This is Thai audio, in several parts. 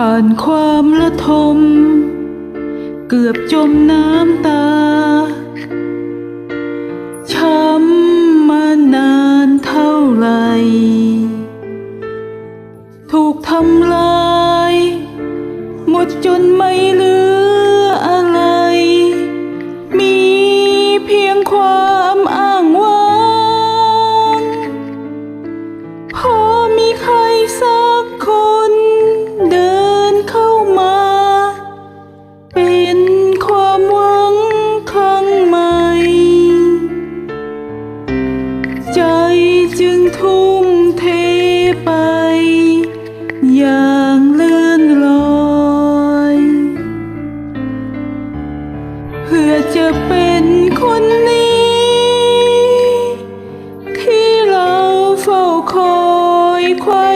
ผ่านความละทม เกือบจมน้ำตา ช้ำมานานเท่าไรถูกทำลาย หมดจนไม่เหลือ ทุ่มเทไป อย่างเลื่อนลอย เพื่อจะเป็นคนนี้ ที่เราเฝ้าคอยควาย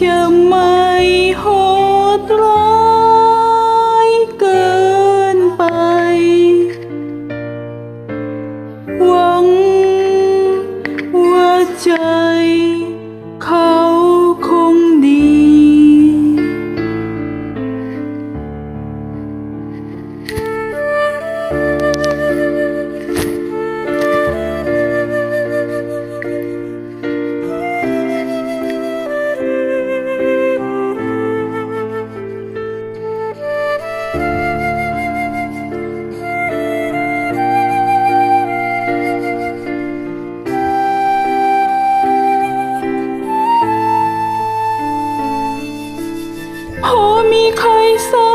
妈妈 ค่อยส